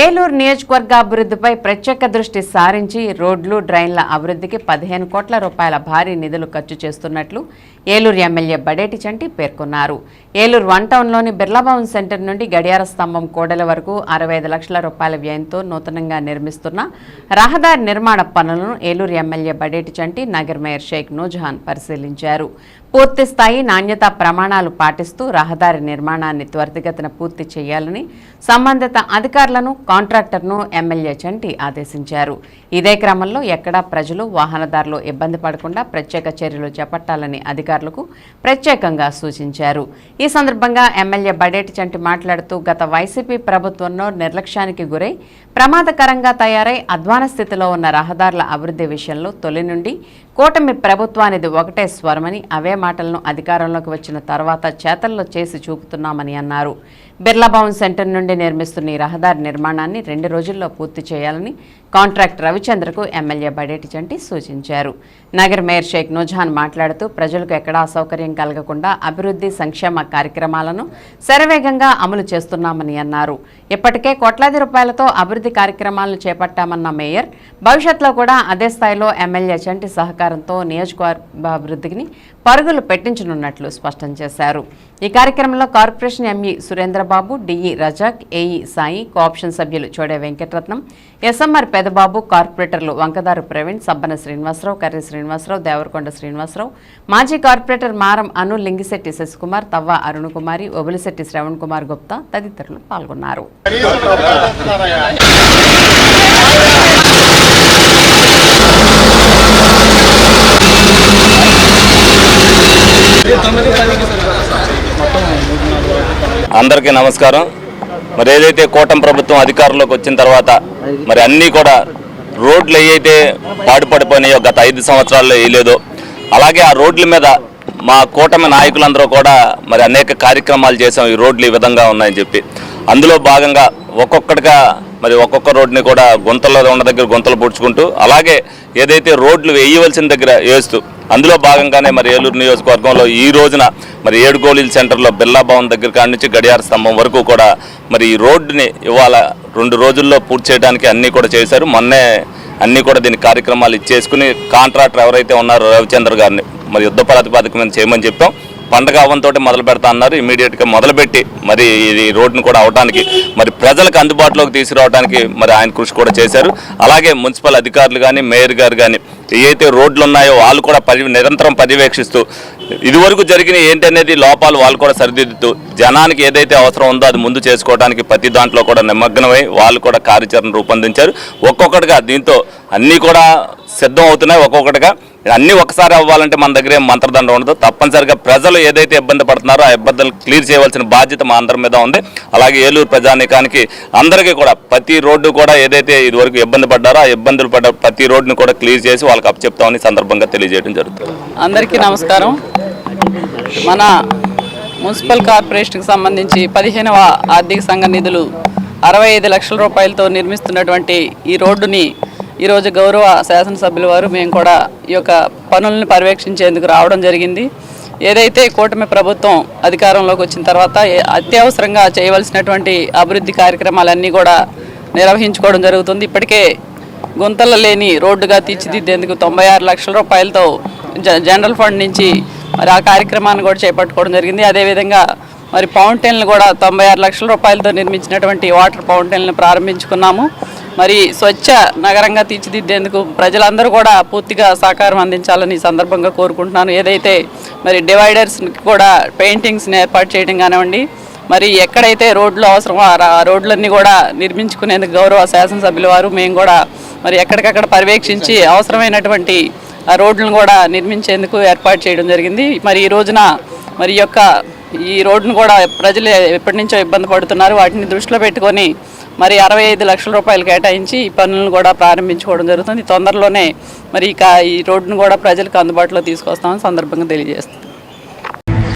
ఏలూరు నియోజకవర్గ అభివృద్ధిపై ప్రత్యేక దృష్టి సారించి రోడ్లు డ్రైన్ల అభివృద్ధికి పదిహేను కోట్ల రూపాయల భారీ నిధులు ఖర్చు చేస్తున్నట్లు ఏలూరు ఎమ్మెల్యే బడేటి చంటి పేర్కొన్నారు. ఏలూరు వన్ టౌన్లోని బిర్లాభవన్ సెంటర్ నుండి గడియార స్తంభం కోడల వరకు అరవై ఐదు లక్షల రూపాయల వ్యయంతో నూతనంగా నిర్మిస్తున్న రహదారి నిర్మాణ పనులను ఏలూరు ఎమ్మెల్యే బడేటి చంటి నగర్ మేయర్ షేక్ నూజహాన్ పరిశీలించారు. పూర్తి స్థాయి నాణ్యతా ప్రమాణాలు పాటిస్తూ రహదారి నిర్మాణాన్ని త్వరితగతిన పూర్తి చేయాలని సంబంధిత అధికారులను కాంట్రాక్టర్ను ఎమ్మెల్యే చంటి ఆదేశించారు. ఇదే క్రమంలో ఎక్కడా ప్రజలు వాహనదారులు ఇబ్బంది పడకుండా ప్రత్యేక చర్యలు చేపట్టాలని అధికారులకు ప్రత్యేకంగా సూచించారు. ఈ సందర్భంగా ఎమ్మెల్యే బడేటి చంటి మాట్లాడుతూ గత వైసీపీ ప్రభుత్వంలో నిర్లక్ష్యానికి గురై ప్రమాదకరంగా తయారై అధ్వాన స్థితిలో ఉన్న రహదారుల అభివృద్ధి విషయంలో తొలి నుండి కూటమి ప్రభుత్వానిది ఒకటే స్వరమని అవే మాటలను అధికారంలోకి వచ్చిన తర్వాత చేతల్లో చేసి చూపుతున్నామని అన్నారు. బిర్లాభవన్ సెంటర్ నుండి నిర్మిస్తున్న ఈ రహదారి నిర్మాణాన్ని రెండు రోజుల్లో పూర్తి చేయాలని కాంట్రాక్ట్ రవిచంద్రకు ఎమ్మెల్యే బడేటి చంటి సూచించారు. నగర్ మేయర్ షేక్ నుజాన్ మాట్లాడుతూ ప్రజలకు ఎక్కడా అసౌకర్యం కలగకుండా అభివృద్ధి సంక్షేమ కార్యక్రమాలను శరవేగంగా అమలు చేస్తున్నామని అన్నారు. ఇప్పటికే కోట్లాది రూపాయలతో అభివృద్ధి కార్యక్రమాలను చేపట్టామన్న మేయర్ భవిష్యత్తులో కూడా అదే స్థాయిలో ఎమ్మెల్యే చంటి సహకారంతో నియోజకవర్గ పరుగులు పెట్టించనున్నట్లు స్పష్టం చేశారు. ఈ కార్యక్రమంలో corporation ME Surendrababu DE Razak AE Sai cooption సభ్యులు చోడే వెంకటరత్నం ఎస్ఎంఆర్ పెదబాబు కార్పొరేటర్లు వంకదారు ప్రవీణ్ సబ్బన శ్రీనివాసరావు కర్రి శ్రీనివాసరావు దేవరకొండ శ్రీనివాసరావు మాజీ కార్పొరేటర్ మారం అను లింగిశెట్టి శశికుమార్ తవ్వ అరుణకుమారి ఒబులిశెట్టి శ్రవణ్ కుమార్ గుప్తా తదితరులు పాల్గొన్నారు. అందరికీ నమస్కారం. మరి ఏదైతే కూటమి ప్రభుత్వం అధికారంలోకి వచ్చిన తర్వాత మరి అన్నీ కూడా రోడ్లు ఏవైతే పాడుపడిపోయినాయో గత ఐదు సంవత్సరాల్లో వేయలేదో అలాగే ఆ రోడ్ల మీద మా కూటమి నాయకులందరూ కూడా మరి అనేక కార్యక్రమాలు చేసాం ఈ రోడ్లు ఈ విధంగా ఉన్నాయని చెప్పి. అందులో భాగంగా ఒక్కొక్కటిగా మరి ఒక్కొక్క రోడ్ని కూడా గుంతల్లో ఉన్న దగ్గర గుంతలు పూడ్చుకుంటూ అలాగే ఏదైతే రోడ్లు వేయవలసిన దగ్గర వేస్తూ అందులో భాగంగానే మరి ఏలూరు నియోజకవర్గంలో ఈ రోజున మరి ఏడుగోళీల సెంటర్లో బిర్లా భవన్ దగ్గర కాడి నుంచి గడియార స్తంభం వరకు కూడా మరి ఈ రోడ్డుని ఇవాళ రెండు రోజుల్లో పూర్తి చేయడానికి అన్నీ కూడా చేశారు. మొన్నే అన్నీ కూడా దీని కార్యక్రమాలు ఇచ్చేసుకుని కాంట్రాక్టర్ ఎవరైతే ఉన్నారో రవిచంద్ర గారిని మరి యుద్ధ ప్రాతిపాదిక మీద చేయమని చెప్పాం. పండగ అవ్వంతో మొదలు పెడతా అన్నారు. ఇమీడియట్గా మొదలుపెట్టి మరి ఇది రోడ్డును కూడా అవడానికి మరి ప్రజలకు అందుబాటులోకి తీసుకురావడానికి మరి ఆయన కృషి కూడా చేశారు. అలాగే మున్సిపల్ అధికారులు కానీ మేయర్ గారు కానీ ఏవైతే రోడ్లు ఉన్నాయో వాళ్ళు కూడా పరి నిరంతరం పర్యవేక్షిస్తూ ఇదివరకు జరిగిన ఏంటనేది లోపాలు వాళ్ళు కూడా సరిదిద్దుతూ జనానికి ఏదైతే అవసరం ఉందో అది ముందు చేసుకోవడానికి ప్రతి దాంట్లో కూడా నిమగ్నమై వాళ్ళు కూడా కార్యాచరణ రూపొందించారు. ఒక్కొక్కటిగా దీంతో అన్నీ కూడా సిద్ధం అవుతున్నాయి ఒక్కొక్కటిగా. అన్నీ ఒకసారి అవ్వాలంటే మన దగ్గర ఏం మంత్రదండం ఉండదు. తప్పనిసరిగా ప్రజలు ఏదైతే ఇబ్బంది పడుతున్నారో ఆ ఇబ్బందులు క్లియర్ చేయవలసిన బాధ్యత మా అందరి మీద ఉంది. అలాగే ఏలూరు ప్రజానీకానికి అందరికీ కూడా ప్రతి రోడ్డు కూడా ఏదైతే ఇదివరకు ఇబ్బంది పడ్డారో ఆ ఇబ్బందులు పడ్డ ప్రతి రోడ్డుని కూడా క్లియర్ చేసి వాళ్ళకి అప్పచెప్తామని సందర్భంగా తెలియజేయడం జరుగుతుంది. అందరికీ నమస్కారం. మన మున్సిపల్ కార్పొరేషన్కి సంబంధించి పదిహేనవ ఆర్థిక సంఘ నిధులు అరవై ఐదు లక్షల రూపాయలతో నిర్మిస్తున్నటువంటి ఈ రోడ్డుని ఈరోజు గౌరవ శాసనసభ్యుల వారు మేము కూడా ఈ యొక్క పనులను పర్యవేక్షించేందుకు రావడం జరిగింది. ఏదైతే కూటమి ప్రభుత్వం అధికారంలోకి వచ్చిన తర్వాత అత్యవసరంగా చేయవలసినటువంటి అభివృద్ధి కార్యక్రమాలన్నీ కూడా నిర్వహించుకోవడం జరుగుతుంది. ఇప్పటికే గుంతలు లేని రోడ్డుగా తీర్చిదిద్దేందుకు తొంభై ఆరు లక్షల రూపాయలతో జ- జనరల్ ఫండ్ నుంచి మరి ఆ కార్యక్రమాన్ని కూడా చేపట్టుకోవడం జరిగింది. అదేవిధంగా మరి పౌంటైన్లు కూడా తొంభై ఆరు లక్షల రూపాయలతో నిర్మించినటువంటి వాటర్ పౌంటైన్లు ప్రారంభించుకున్నాము. మరి స్వచ్ఛ నగరంగా తీర్చిదిద్దేందుకు ప్రజలందరూ కూడా పూర్తిగా సహకారం అందించాలని సందర్భంగా కోరుకుంటున్నాను. ఏదైతే మరి డివైడర్స్ కూడా పెయింటింగ్స్ని ఏర్పాటు చేయడం కానివ్వండి మరి ఎక్కడైతే రోడ్లు అవసరమో ఆ రోడ్లన్నీ కూడా నిర్మించుకునేందుకు గౌరవ శాసనసభ్యుల వారు మేము కూడా మరి ఎక్కడికక్కడ పర్యవేక్షించి అవసరమైనటువంటి ఆ రోడ్లను కూడా నిర్మించేందుకు ఏర్పాటు చేయడం జరిగింది. మరి ఈ రోజున మరి యొక్క ఈ రోడ్డును కూడా ప్రజలు ఎప్పటి నుంచో ఇబ్బంది పడుతున్నారు. వాటిని దృష్టిలో పెట్టుకొని మరి అరవై ఐదు లక్షల రూపాయలు కేటాయించి ఈ పనులను కూడా ప్రారంభించుకోవడం జరుగుతుంది. తొందరలోనే మరి ఇక ఈ రోడ్డును కూడా ప్రజలకు అందుబాటులో తీసుకొస్తామని సందర్భంగా తెలియజేస్తుంది